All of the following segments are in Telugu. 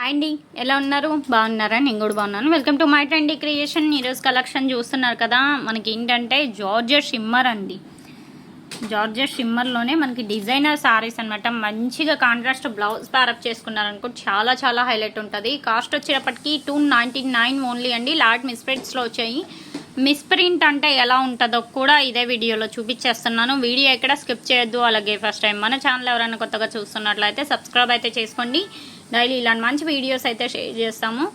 హాయ్ అండి ఎలా ఉన్నారు? బాగున్నారా? నేను కూడా బాగున్నాను. Welcome to my trendy creation ఈరోజు కలెక్షన్ చూస్తున్నారు కదా. మనకి ఏంటంటే జార్జర్ షిమ్మర్ అండి. జార్జర్ షిమ్మర్లోనే మనకి డిజైనర్ సారీస్ అనమాట మంచిగా కాంట్రాస్ట్ బ్లౌజ్ ప్యారప్ చేసుకున్నారనుకో చాలా చాలా హైలైట్ ఉంటుంది. కాస్ట్ వచ్చేటప్పటికి టూ నైంటీ నైన్ ఓన్లీ అండి లాట్ మిస్ప్రింట్స్లో వచ్చాయి. మిస్ప్రింట్ అంటే ఎలా ఉంటుందో కూడా ఇదే వీడియోలో చూపించేస్తున్నాను. వీడియో ఎక్కడ స్కిప్ చేయొద్దు. అలాగే ఫస్ట్ టైం మన ఛానల్ ఎవరైనా కొత్తగా చూస్తున్నట్లయితే సబ్స్క్రైబ్ అయితే చేసుకోండి. డైలీ ఇలాంటి మంచి వీడియోస్ అయితే షేర్ చేస్తాము.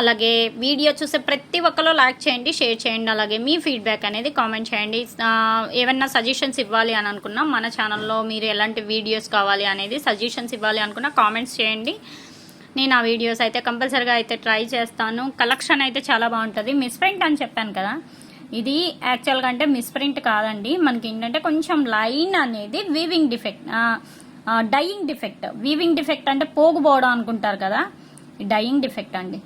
అలాగే వీడియో చూసే ప్రతి ఒక్కరు లైక్ చేయండి షేర్ చేయండి. అలాగే మీ ఫీడ్బ్యాక్ అనేది కామెంట్ చేయండి. ఏమన్నా సజెషన్స్ ఇవ్వాలి అని అనుకున్నా మన ఛానల్లో మీరు ఎలాంటి వీడియోస్ కావాలి అనేది సజెషన్స్ ఇవ్వాలి అనుకున్నా కామెంట్స్ చేయండి. నేను ఆ వీడియోస్ అయితే కంపల్సరీగా అయితే ట్రై చేస్తాను. కలెక్షన్ అయితే చాలా బాగుంటుంది. మిస్ప్రింట్ అని చెప్పాను కదా. ఇది యాక్చువల్గా అంటే మిస్ప్రింట్ కాదండి. మనకి ఏంటంటే కొంచెం లైన్ అనేది weaving defect dyeing defect weaving defect అంటే పోగుపోవడం అనుకుంటారు కదా. డయింగ్ డిఫెక్ట్ అండి.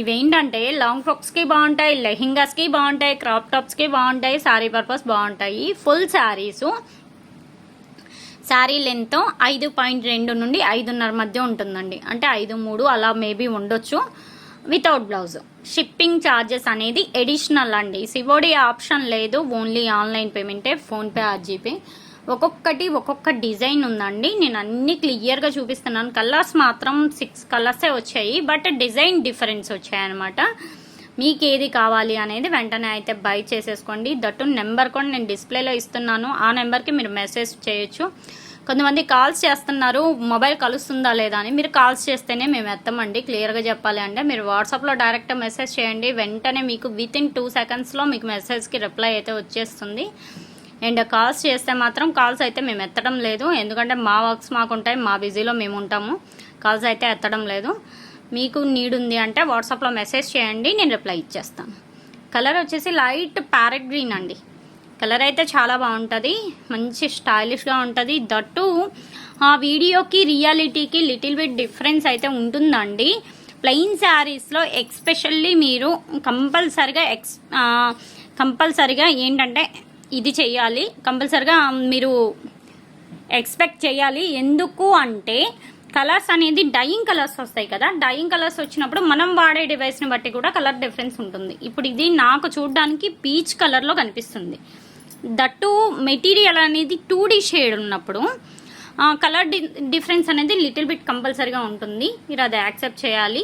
ఇవేంటంటే లాంగ్ ఫ్రాక్స్కి బాగుంటాయి లెహింగాస్కి బాగుంటాయి క్రాప్ టాప్స్కి బాగుంటాయి శారీ పర్పస్ బాగుంటాయి. ఫుల్ శారీసు శారీ లెంత్ ఐదు పాయింట్ రెండు నుండి ఐదున్నర మధ్య ఉంటుందండి. అంటే ఐదు మూడు అలా మేబీ ఉండొచ్చు. వితౌట్ బ్లౌజ్ షిప్పింగ్ ఛార్జెస్ అనేది ఎడిషనల్ అండి. సివోడి ఆప్షన్ లేదు. ఓన్లీ ఆన్లైన్ పేమెంటే ఫోన్పే ఆర్ జీపే ఒక్కొక్కటి ఒక్కొక్క డిజైన్ ఉందండి. నేను అన్ని క్లియర్గా చూపిస్తున్నాను. కలర్స్ మాత్రం సిక్స్ కలర్సే వచ్చాయి. బట్ డిజైన్ డిఫరెన్స్ వచ్చాయి అనమాట మీకు ఏది కావాలి అనేది వెంటనే అయితే బై చేసేసుకోండి. దట్టు నెంబర్ కూడా నేను డిస్ప్లేలో ఇస్తున్నాను. ఆ నెంబర్కి మీరు మెసేజ్ చేయొచ్చు. కొంతమంది కాల్స్ చేస్తున్నారు. మొబైల్ కలుస్తుందా లేదా అని మీరు కాల్స్ చేస్తేనే మేము ఎత్తామండి. క్లియర్గా చెప్పాలి అంటే మీరు వాట్సాప్లో డైరెక్ట్ మెసేజ్ చేయండి. వెంటనే మీకు విత్ ఇన్ టూ సెకండ్స్లో మీకు మెసేజ్కి రిప్లై అయితే వచ్చేస్తుంది. అండ్ కాల్స్ చేస్తే మాత్రం కాల్స్ అయితే మేము ఎత్తడం లేదు. ఎందుకంటే మా వర్క్స్ మాకు ఉంటాయి మా బిజీలో మేము ఉంటాము. కాల్స్ అయితే ఎత్తడం లేదు. మీకు నీడ్ ఉంది అంటే వాట్సాప్లో మెసేజ్ చేయండి నేను రిప్లై ఇచ్చేస్తాను. కలర్ వచ్చేసి లైట్ ప్యారెట్ గ్రీన్ అండి. కలర్ అయితే చాలా బాగుంటుంది మంచి స్టైలిష్గా ఉంటుంది. దట్టు ఆ వీడియోకి రియాలిటీకి లిటిల్ బిట్ డిఫరెన్స్ అయితే ఉంటుందండి. ప్లెయిన్ శారీస్లో ఎక్స్పెషల్లీ మీరు కంపల్సరిగా ఎక్స్ కంపల్సరిగా ఏంటంటే ఇది చెయ్యాలి కంపల్సరిగా మీరు ఎక్స్పెక్ట్ చేయాలి. ఎందుకు అంటే కలర్స్ అనేది డయింగ్ కలర్స్ వస్తాయి కదా డయింగ్ కలర్స్ వచ్చినప్పుడు మనం వాడే డివైస్ని బట్టి కూడా కలర్ డిఫరెన్స్ ఉంటుంది. ఇప్పుడు ఇది నాకు చూడడానికి పీచ్ కలర్లో కనిపిస్తుంది. దట్టు మెటీరియల్ అనేది టూ షేడ్ ఉన్నప్పుడు కలర్ డి డిఫరెన్స్ అనేది లిటిల్ బిట్ కంపల్సరీగా ఉంటుంది. మీరు అది యాక్సెప్ట్ చేయాలి.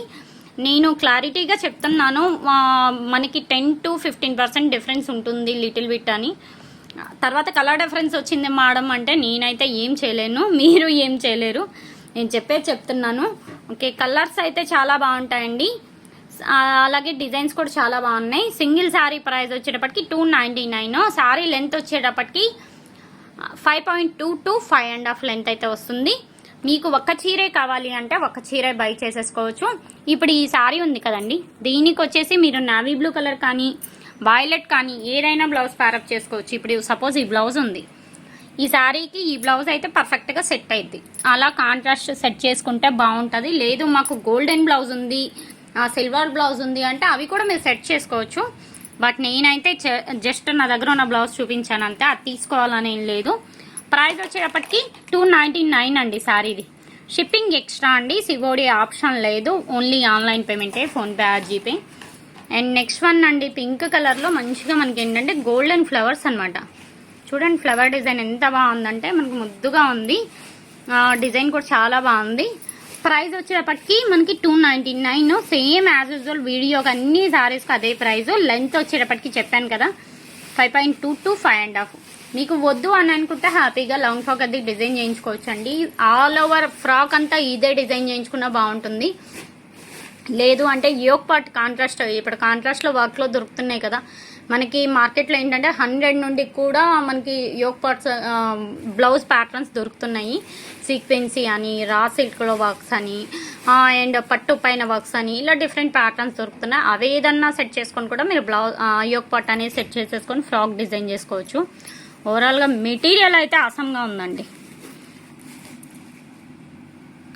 నేను క్లారిటీగా చెప్తున్నాను మనకి ten to fifteen percent difference ఉంటుంది లిటిల్ బిట్ అని. తర్వాత కలర్ డిఫరెన్స్ వచ్చింది మేడం అంటే నేనైతే ఏం చేయలేను మీరు ఏం చేయలేరు. నేను చెప్పేది చెప్తున్నాను. ఓకే కలర్స్ అయితే చాలా బాగుంటాయండి. అలాగే డిజైన్స్ కూడా చాలా బాగున్నాయి. సింగిల్ శారీ ప్రైస్ వచ్చేటప్పటికి two ninety nine sari length వచ్చేటప్పటికి five point two to five and half length అయితే వస్తుంది. మీకు ఒక్క చీరే కావాలి అంటే ఒక్క చీరే బై చేసేసుకోవచ్చు. ఇప్పుడు ఈ శారీ ఉంది కదండి. దీనికి వచ్చేసి మీరు నావీ బ్లూ కలర్ కానీ వైలెట్ కానీ ఏదైనా బ్లౌజ్ ప్యారప్ చేసుకోవచ్చు. ఇప్పుడు సపోజ్ ఈ బ్లౌజ్ ఉంది. ఈ శారీకి ఈ బ్లౌజ్ అయితే పర్ఫెక్ట్గా సెట్ అయింది అలా కాంట్రాస్ట్ సెట్ చేసుకుంటే బాగుంటుంది. లేదు మాకు గోల్డెన్ బ్లౌజ్ ఉంది సిల్వర్ బ్లౌజ్ ఉంది అంటే అవి కూడా మీరు సెట్ చేసుకోవచ్చు. బట్ నేనైతే జస్ట్ నా దగ్గర ఉన్న బ్లౌజ్ చూపించాను అంతే అది తీసుకోవాలని ఏం లేదు. ప్రైస్ వచ్చేటప్పటికి టూ నైంటీ నైన్ అండి శారీది. షిప్పింగ్ ఎక్స్ట్రా అండి సివోడి ఆప్షన్ లేదు. Only online పేమెంటే PhonePe or GPay and next one అండి పింక్ కలర్లో మంచిగా మనకి ఏంటంటే గోల్డెన్ ఫ్లవర్స్ అనమాట చూడండి ఫ్లవర్ డిజైన్ ఎంత బాగుందంటే మనకు ముద్దుగా ఉంది. డిజైన్ కూడా చాలా బాగుంది. ప్రైస్ వచ్చేటప్పటికి మనకి two ninety nine same as usual వీడియోకి అన్ని సారీస్కి అదే ప్రైస్ లెంత్ వచ్చేటప్పటికి చెప్పాను కదా five point two to five and half మీకు వద్దు అని అనుకుంటే హ్యాపీగా లాంగ్ ఫ్రాక్ అది డిజైన్ చేయించుకోవచ్చు అండి ఆల్ ఓవర్ ఫ్రాక్ అంతా ఇదే డిజైన్ చేయించుకున్నా బాగుంటుంది. లేదు అంటే యోగ్ పార్ట్ కాంట్రాస్ట్ ఇప్పుడు కాంట్రాస్ట్లో వర్క్లో దొరుకుతున్నాయి కదా. మనకి మార్కెట్లో ఏంటంటే హండ్రెడ్ నుండి కూడా మనకి యోగ్ పార్ట్స్ బ్లౌజ్ ప్యాటర్న్స్ దొరుకుతున్నాయి. సీక్వెన్సీ అని రా సిల్క్లో వర్క్స్ అని అండ్ పట్టు పైన వర్క్స్ అని ఇలా డిఫరెంట్ ప్యాటర్న్స్ దొరుకుతున్నాయి. అవి ఏదన్నా సెట్ చేసుకొని కూడా మీరు బ్లౌజ్ యోగ్ పార్ట్ అనేది సెట్ చేసేసుకొని ఫ్రాక్ డిజైన్ చేసుకోవచ్చు. ఓవరాల్గా మెటీరియల్ అయితే అసంగా ఉందండి.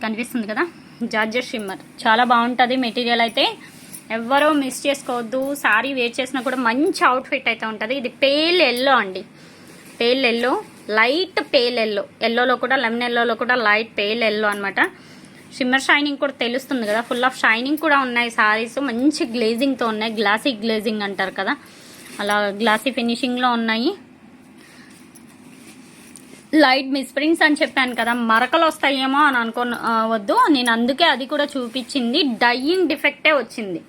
కనిపిస్తుంది కదా? Georgette shimmer. చాలా బాగుంటుంది మెటీరియల్ అయితే. ఎవ్వరూ మిస్ చేసుకోవద్దు. సారీ వేర్ చేసినా కూడా మంచి అవుట్ఫిట్ అయితే ఉంటుంది. ఇది పేల్ ఎల్లో అండి. Pale yellow light pale yellow ఎల్లోలో కూడా లెమన్ ఎల్లోలో కూడా లైట్ పేల్ ఎల్లో అనమాట షిమ్మర్ షైనింగ్ కూడా తెలుస్తుంది కదా. ఫుల్ ఆఫ్ షైనింగ్ కూడా ఉన్నాయి సారీస్ మంచి గ్లేజింగ్తో ఉన్నాయి. గ్లాసీ గ్లేజింగ్ అంటారు కదా. అలా గ్లాసీ ఫినిషింగ్లో ఉన్నాయి. లైట్ మిస్ప్రింట్స్ అని చెప్పాను కదా మరకలు వస్తాయేమో అని అనుకో వద్దు. నేను అందుకే అది కూడా చూపించింది. డయింగ్ డిఫెక్టే వచ్చింది.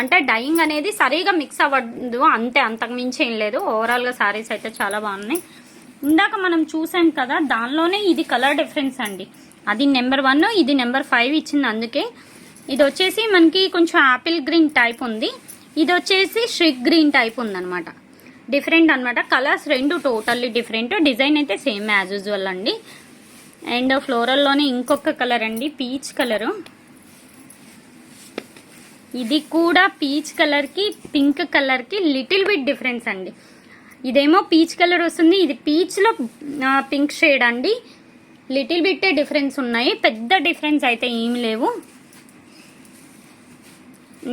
అంటే డైయింగ్ అనేది సరిగా మిక్స్ అవ్వదు అంతే అంతకుమించి ఏం లేదు. ఓవరాల్గా శారీస్ అయితే చాలా బాగున్నాయి. ఇందాక మనం చూసాం కదా దానిలోనే ఇది కలర్ డిఫరెన్స్ అండి. అది నెంబర్ వన్ ఇది నెంబర్ ఫైవ్ ఇచ్చింది అందుకే. ఇది వచ్చేసి మనకి కొంచెం యాపిల్ గ్రీన్ టైప్ ఉంది. ఇది వచ్చేసి షిక్ గ్రీన్ టైప్ ఉందన్నమాట. డిఫరెంట్ అన్నమాట. కలర్స్ రెండు టోటల్లీ డిఫరెంట్. డిజైన్ అయితే సేమ్ యాజ్ యూజువల్ అండి. అండ్ ఫ్లోరల్లోనే ఇంకొక కలర్ అండి పీచ్ కలరు. ఇది కూడా పీచ్ కలర్కి పింక్ కలర్కి లిటిల్ బిట్ డిఫరెన్స్ అండి. ఇదేమో పీచ్ కలర్ వస్తుంది. ఇది పీచ్లో పింక్ షేడ్ అండి. లిటిల్ బిట్టే డిఫరెన్స్ ఉన్నాయి. పెద్ద డిఫరెన్స్ అయితే ఏమి లేవు.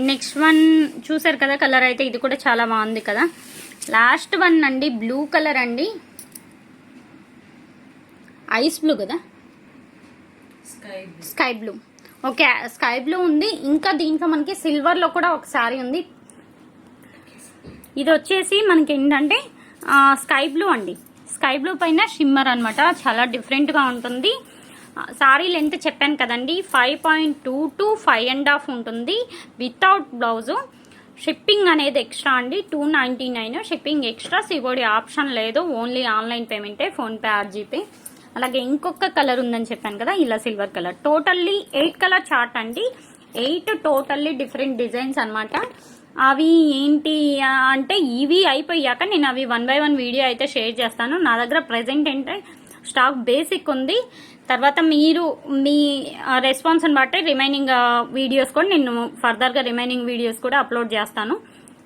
నెక్స్ట్ వన్ చూసారు కదా కలర్ అయితే ఇది కూడా చాలా బాగుంది కదా. లాస్ట్ వన్ అండి బ్లూ కలర్ అండి. ఐస్ బ్లూ కదా? Sky sky blue. Okay sky blue ఉంది. ఇంకా దీంట్లో మనకి సిల్వర్లో కూడా ఒక సారీ ఉంది. ఇది వచ్చేసి మనకి ఏంటంటే స్కై బ్లూ అండి. స్కై బ్లూ పైన షిమ్మర్ అనమాట చాలా డిఫరెంట్గా ఉంటుంది. సారీ లెంత్ చెప్పాను కదండి. Five point two to five and half ఉంటుంది. వితౌట్ బ్లౌజు షిప్పింగ్ అనేది ఎక్స్ట్రా అండి. Two ninety nine shipping extra COD option లేదు. ఓన్లీ ఆన్లైన్ పేమెంటే ఫోన్పే ఆర్ జీపే అలాగే ఇంకొక కలర్ ఉందని చెప్పాను కదా ఇలా silver colour. Totally eight colour chart అండి. ఎయిట్ టోటల్లీ డిఫరెంట్ డిజైన్స్ అనమాట అవి ఏంటి అంటే ఇవి అయిపోయాక నేను అవి వన్ బై వన్ వీడియో అయితే షేర్ చేస్తాను. నా దగ్గర ప్రజెంట్ ఏంటంటే స్టాక్ బేసిక్ ఉంది. తర్వాత మీరు మీ రెస్పాన్స్ని బట్టి రిమైనింగ్ వీడియోస్ కూడా నేను ఫర్దర్గా రిమైనింగ్ వీడియోస్ కూడా అప్లోడ్ చేస్తాను.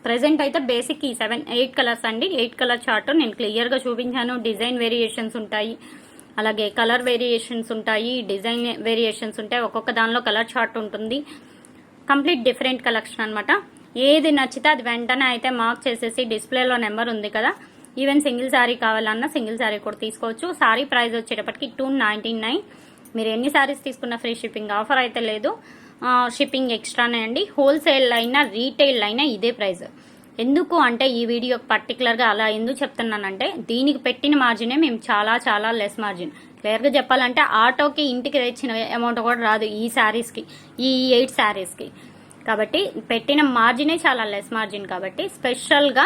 ప్రజెంట్ అయితే బేసిక్ ఈ సెవెన్ ఎయిట్ కలర్స్ అండి. ఎయిట్ కలర్ చార్ట్ నేను క్లియర్గా చూపించాను. డిజైన్ వేరియేషన్స్ ఉంటాయి. అలాగే కలర్ వేరియేషన్స్ ఉంటాయి. డిజైన్ వేరియేషన్స్ ఉంటాయి. ఒక్కొక్క దానిలో కలర్ చార్ట్ ఉంటుంది. కంప్లీట్ డిఫరెంట్ కలెక్షన్ అనమాట ఏది నచ్చితే అది వెంటనే అయితే మార్క్ చేసేసి డిస్ప్లేలో నెంబర్ ఉంది కదా. ఈవెన్ సింగిల్ శారీ కావాలన్నా సింగిల్ శారీ కూడా తీసుకోవచ్చు. శారీ ప్రైస్ వచ్చేటప్పటికి టూ నైంటీ నైన్ మీరు ఎన్ని శారీస్ తీసుకున్న ఫ్రీ షిప్పింగ్ ఆఫర్ అయితే లేదు. షిప్పింగ్ ఎక్స్ట్రానే అండి. హోల్సేల్ అయినా రీటైల్ అయినా ఇదే ప్రైస్ ఎందుకు అంటే ఈ వీడియో పర్టికులర్గా అలా ఎందుకు చెప్తున్నానంటే దీనికి పెట్టిన మార్జినే మేము చాలా చాలా లెస్ మార్జిన్ క్లియర్గా చెప్పాలంటే ఆటోకి ఇంటికి తెచ్చిన అమౌంట్ కూడా రాదు ఈ శారీస్కి ఈ ఎయిట్ శారీస్కి కాబట్టి పెట్టిన మార్జినే చాలా లెస్ మార్జిన్ కాబట్టి స్పెషల్గా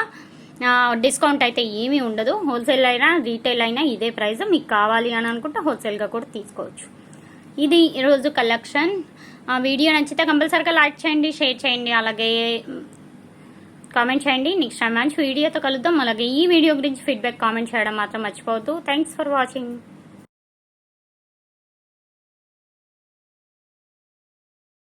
డిస్కౌంట్ అయితే ఏమీ ఉండదు. హోల్సేల్ అయినా రీటైల్ అయినా ఇదే ప్రైస్ మీకు కావాలి అని అనుకుంటే హోల్సేల్గా కూడా తీసుకోవచ్చు. ఇది ఈరోజు కలెక్షన్. వీడియో నచ్చితే కంపల్సరీగా లైక్ చేయండి షేర్ చేయండి అలాగే కామెంట్ చేయండి. నెక్స్ట్ టైం మంచి వీడియోతో కలుద్దాం. అలాగే ఈ వీడియో గురించి ఫీడ్బ్యాక్ కామెంట్ చేయడం మాత్రం మర్చిపోవద్దు. Thanks for watching